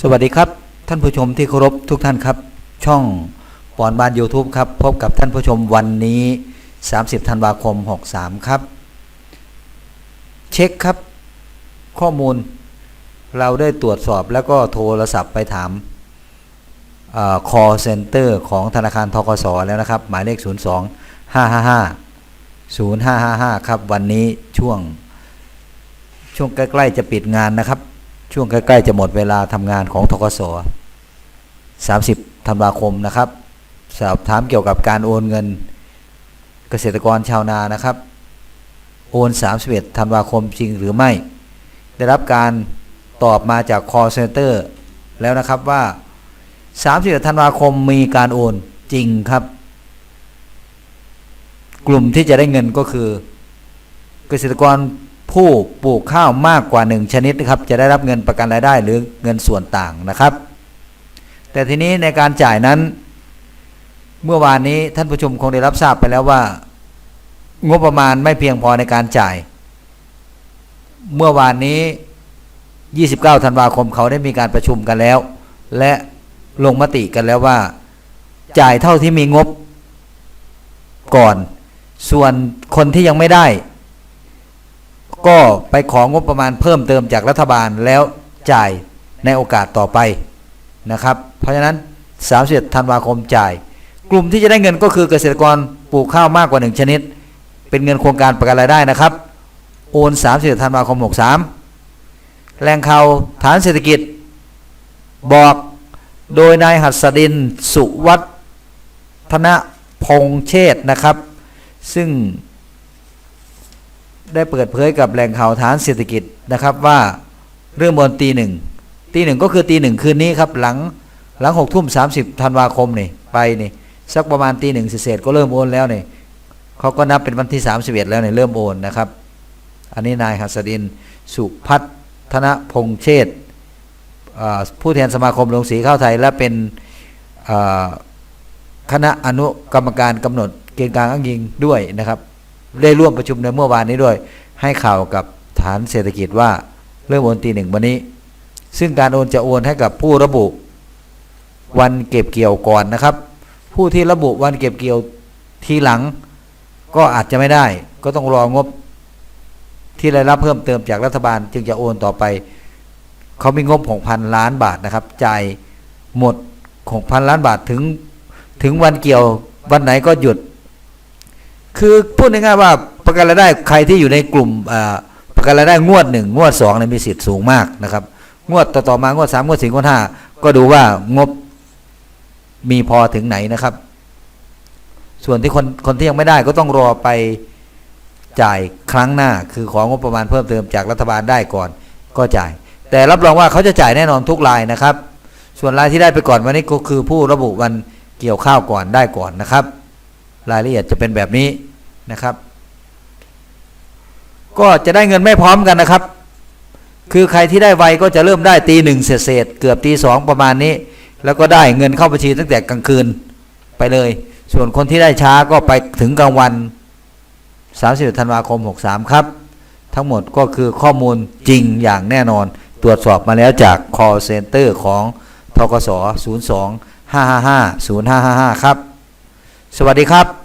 สวัสดีครับ ท่านผู้ชมที่เคารพทุกท่านครับ ช่องปอนบ้าน YouTube ครับ พบกับท่านผู้ชมวันนี้ 30 ธันวาคม 63 ครับ เช็คครับ ข้อมูลเราได้ตรวจสอบแล้วก็โทรศัพท์ไปถามเอ่อ call center ของธนาคารทกสแล้วนะครับ หมายเลข 02 555 0555 ครับ วันนี้ช่วงช่วงใกล้ ๆ จะปิดงานนะครับ ช่วงใกล้ ๆ จะหมดเวลาทำงานของทกส30ธันวาคมนะครับ สอบถามเกี่ยวกับการโอนเงิน เกษตรกรชาวนานะครับ โอน31ธันวาคมจริงหรือไม่ ได้รับการตอบมาจาก call center แล้วนะครับว่า31ธันวาคมมีการโอนจริงครับ กลุ่มที่จะได้เงินก็คือ เกษตรกร ผู้ปลูกข้าวมากกว่า 1 ชนิดนะครับ จะได้รับเงินประกันรายได้หรือเงินส่วนต่างนะครับ แต่ทีนี้ในการจ่ายนั้น เมื่อวานนี้ท่านผู้ชมคงได้รับทราบไปแล้วว่า งบประมาณไม่เพียงพอในการจ่าย เมื่อวานนี้ 29 ธันวาคมเขาได้มีการประชุมกันแล้ว และลงมติกันแล้วว่า จ่ายเท่าที่มีงบก่อน ส่วนคนที่ยังไม่ได้ ก็ไปของบประมาณเพิ่มเติมจากรัฐบาลแล้วจ่ายในโอกาสต่อไปนะครับ เพราะฉะนั้น31ธันวาคมจ่าย กลุ่มที่จะได้เงินก็คือเกษตรกรปลูกข้าวมากกว่า 1 ชนิด เป็นเงินโครงการประกันรายได้นะครับ โอน31ธันวาคม 63แหล่งข่าวฐานเศรษฐกิจบอกโดยนายหัสดินสุวัฒนพงเชษนะครับ ซึ่ง ได้เปิดเผยกับแหล่งข่าวฐานเศรษฐกิจนะครับว่าเรื่องบนตีหนึ่งตีหนึ่งก็คือตีหนึ่งคืนนี้ครับหลังหลังหกทุ่มสามสิบธันวาคมนี่ไปนี่สักประมาณตีหนึ่งเศษก็เริ่มโอนแล้วนี่เขาก็นับเป็นวันที่สามสิบเอ็ดแล้วเนี่ยเริ่มโอนนะครับ อันนี้นายหัสดิน สุพัฒนพงเชษผู้แทนสมาคมโรงสีข้าวไทย และเป็นคณะอนุกรรมการกำหนดเกณฑ์การอ้างยิงด้วยนะครับ ได้ร่วมประชุมในเมื่อวานนี้ด้วย ให้ข่าวกับฐานเศรษฐกิจว่าเริ่มโอนตีหนึ่งวันนี้ ซึ่งการโอนจะโอนให้กับผู้ระบุวันเก็บเกี่ยวก่อนนะครับ ผู้ที่ระบุวันเก็บเกี่ยวทีหลัง ก็อาจจะไม่ได้ ก็ต้องรองบที่ได้รับเพิ่มเติมจากรัฐบาล จึงจะโอนต่อไป เขามีงบ 6,000 ล้านบาทนะครับจ่ายหมด 6,000 ล้านบาทถึงถึงวันเกี่ยววันไหนก็หยุด คือพูดง่ายๆว่าประกันรายได้ใครที่อยู่ในกลุ่มประกันรายได้งวดหนึ่งงวดสองเนี่ยมีสิทธิ์สูงมากนะครับ งวดต่อๆมางวดสามงวดสี่งวดห้าก็ดูว่างบมีพอถึงไหนนะครับ ส่วนที่คนคนที่ยังไม่ได้ก็ต้องรอไปจ่ายครั้งหน้า คือของงบประมาณเพิ่มเติมจากรัฐบาลได้ก่อนก็จ่าย แต่รับรองว่าเขาจะจ่ายแน่นอนทุกรายนะครับ ส่วนรายที่ได้ไปก่อนวันนี้ก็คือผู้ระบุวันเกี่ยวข้าวก่อนได้ก่อนนะครับ รายละเอียดจะเป็นแบบนี้นะครับ ก็จะได้เงินไม่พร้อมกันนะครับ คือใครที่ได้ไวก็จะเริ่มได้ตีหนึ่งเศษเกือบตีสองประมาณนี้ แล้วก็ได้เงินเข้าบัญชีตั้งแต่กลางคืนไปเลย ส่วนคนที่ได้ช้าก็ไปถึงกลางวัน30ธันวาคม 63 ครับ ทั้งหมดก็คือข้อมูลจริงอย่างแน่นอน ตรวจสอบมาแล้วจาก call center ของทกส02 555 0555 ครับ สวัสดีครับ